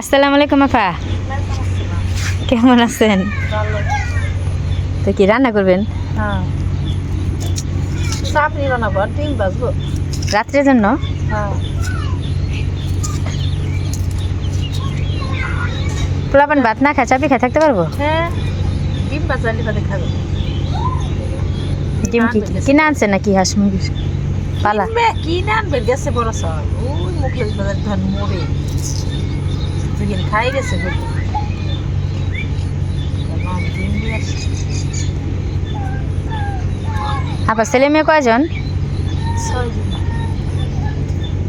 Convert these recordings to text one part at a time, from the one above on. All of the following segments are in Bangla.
আসসালামু আলাইকুম আপা। কেমন আছেন? তো কি রান্না করবেন? হ্যাঁ। রাত্রের জন্য? হ্যাঁ। পোলাপান ভাত না খায় চাপি খায় থাকতে পারব? হ্যাঁ ডিম কি কিনে আনছে নাকি হাঁস মুরগি পালা। কিনে আনবে গেছে বড় সব বাজার ধন মোড়ে দুদিন খাই গেছে বুঝলি এখন ডিম নিয়ে আসছে। আপা ছেলে মেয়ে কয়জন?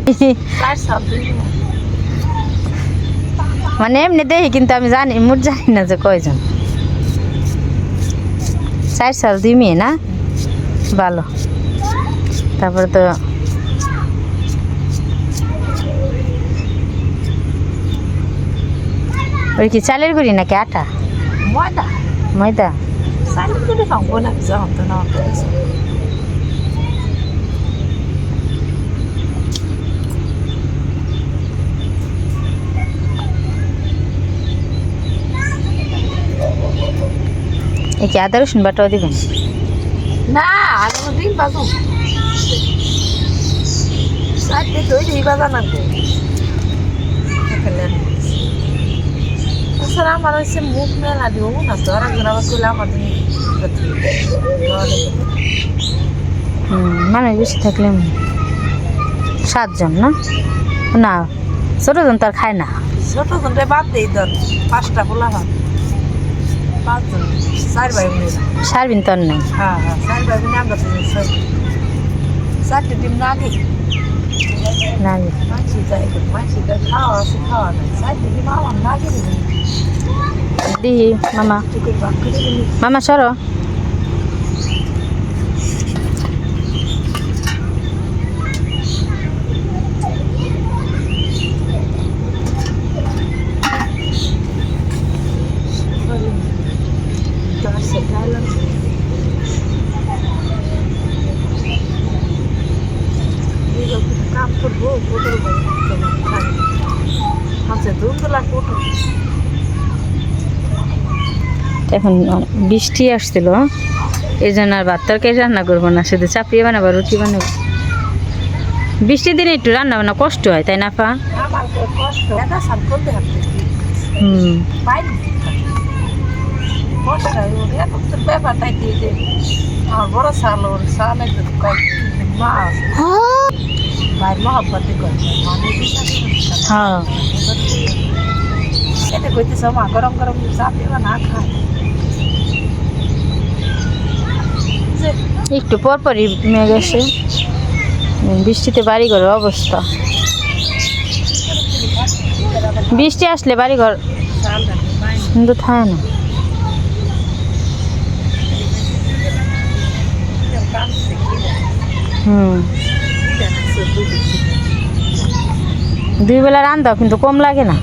মানে এমনি দেখি কিন্তু আমি জানি মোট জানি না যে কয়জন। চার সাল দুই মেয়ে না? ভালো। তারপরে তো ওই কি চালের গুড়ি নাকি আটা? ময়দা। ময়দা? চালের করে খাব না যখন তো না এই কি আদা রসুন বাটাও দিবেন? না আগে ডিম বাজু। চারটে তৈরি বাজা নাকবো তাছাড়া আমার হচ্ছে মুখ মেলা দিব না তো আর একজন আবার করলে হুম, মানুষ বেশি থাকলে। সাতজন না? না ছোটজন তো আর খায় না? ছোট জনরে বাদ দেই ধর পাঁচটা পোলা ভাত পাঁচজন চার ভাই সারবিন তো আর নেই? হ্যাঁ হ্যাঁ চার ভাই আমরা চারটে ডিম না আগে দিহি মামা মামা সরো কাম করব পটল আচ্ছা এখন বৃষ্টি আসছিল এই জন্য আর ভাত তরকারি রান্না করব না শুধু চাপিয়ে বানাবো রুটি বানাবো। বৃষ্টির দিনে একটু রান্না বান্না কষ্ট হয় তাই না পা হুম। পাইনি কষ্ট হয় ওর। এত তো ব্যাপার তাই দিয়ে যে আমার বড় সাল ওর সালে তো কয়েক মাস। ভাই মহব্বতে হ্যাঁ। এটা কইতেছে মা গরম গরম চা পিবা না খায়। একটু পর পরই মেঘ আসে বৃষ্টিতে বাড়িঘরের অবস্থা। বৃষ্টি আসলে বাড়িঘর সুন্দর থাকে না। হুম। দুই বেলা রান্দাও কিন্তু কম লাগে না।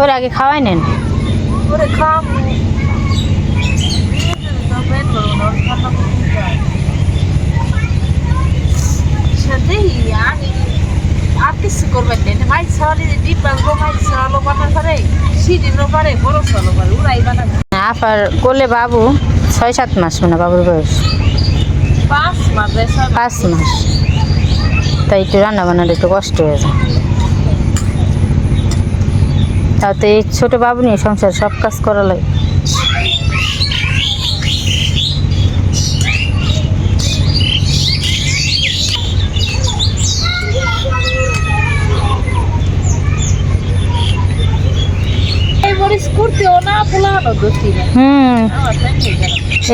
ওর আগে খাওয়াই নেন। ওরে খাম পেট করব না ওর ঠান্ডা সাথে আমি আর কিছু করবেন না মাইক ছাওয়ালি ডিপ বাজবো মাইক ছাওয়ালো বানার পরে সিডিনো পারে বড় ছাওয়ালো পারে উড়াই বানাবে আপার কোলে বাবু ছয় সাত মাস মানে বাবুর বয়স। পাঁচ মাসে ছয় পাঁচ মাস। তাই একটু রান্না বান্নার একটু কষ্ট হয়ে যায়। তাতে তো এই ছোটো বাবু নিয়ে সংসার সব কাজ করা লাগে এই মরিচ করতেও না পোলানো দোষী না হুম।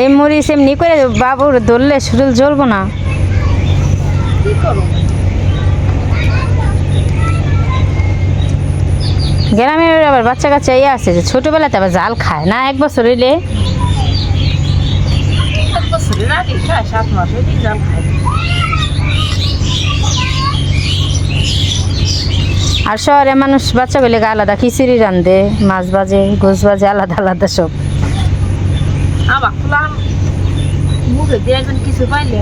এই মরিচ এমনি করে বাবুর ধরলে শরীর জ্বলবো না। গ্রামের আবার বাচ্চা কাচ্চা ইয়ে আছে যে ছোটোবেলাতে আবার জাল খায় না এক বছর হইলে। এক বছরের আগে খায় সাত মাস জাল খায়। আর শহরে মানুষ বাচ্চা বাচ্চাগুলিকে আলাদা খিচুড়ি রান্ধে মাছ বাজে গোছ বাজে আলাদা আলাদা সব। কিছু পাইলে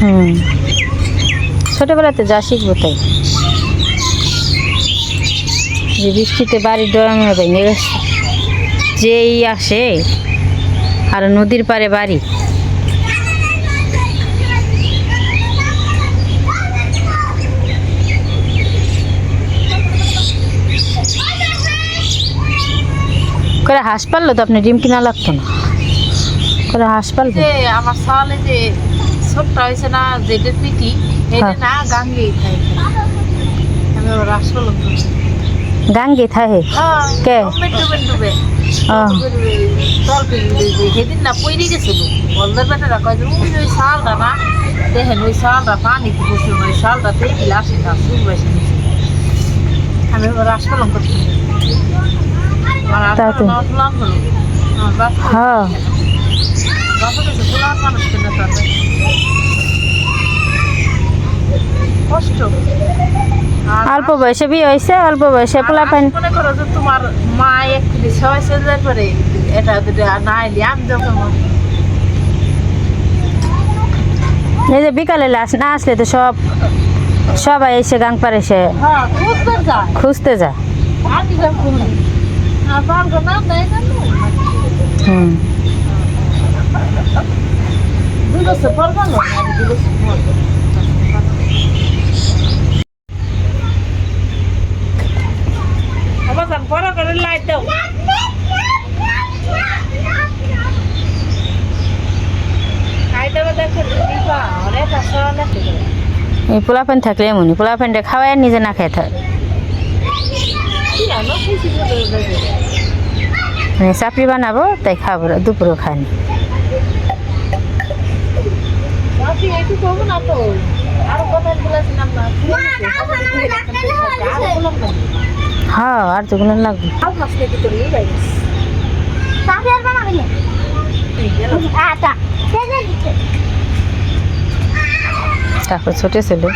হুম। ছোটোবেলাতে যা শিখব তাই। যে বৃষ্টিতে বাড়ির ডরামে ভেঙে গেছে। যেই আসে আর নদীর পাড়ে বাড়ি। করে হাঁস পারল তো আপনি ডিম কিনা লাগতো না। করে হাঁস যে আমার সালে যে ছোট্ট হয়েছে না যেটা পিটি এটা হ্যাঁ। না গাঙ্গেই খাই আমি আবার আসল গাঙ্গে থাহে। কে? পিড়ি সেদিন না পইরে গেছিল বলদের বেটারা কয় যে ওই ওই শালটা না দেখেন ওই শালটা পানিতে বসে ওই শালটাতে আসে না বেশি আমি এবার আসলাম করছি হ্যাঁ। মানুষ কেন কষ্ট। অল্প বয়সে বিয়ে হয়েছে অল্প বয়সে পোলা পান মনে করো যে তোমার মা এক ছয় সেজদার পরে এটা না এলি আমি যখন এই যে বিকালে লাস না আসলে তো সব সবাই এসে গাং পার এসে হ্যাঁ খুঁজতে যায়। জানো হুম। দুই বছর পর গেল দুই বছর পর আবার বড় করে লাইট দাও হায়দ্রাবাদ দেখো দিবা অনেক আসা অনেক এই পোলা পান থাকলে এমনই পোলা পানটা খাওয়াই নিজে না খাই থাক। চাপড়ি বানাবো, তাই খাব, দুপুরও খায়নি বাপি একটু করব না? তো আরও কথা বলেছিলাম না আরও বললাম না হ্যাঁ আর দুগুলো লাগবে আর মাছ থেকে তো নিয়ে যাই তারপর ছোটো ছেলে।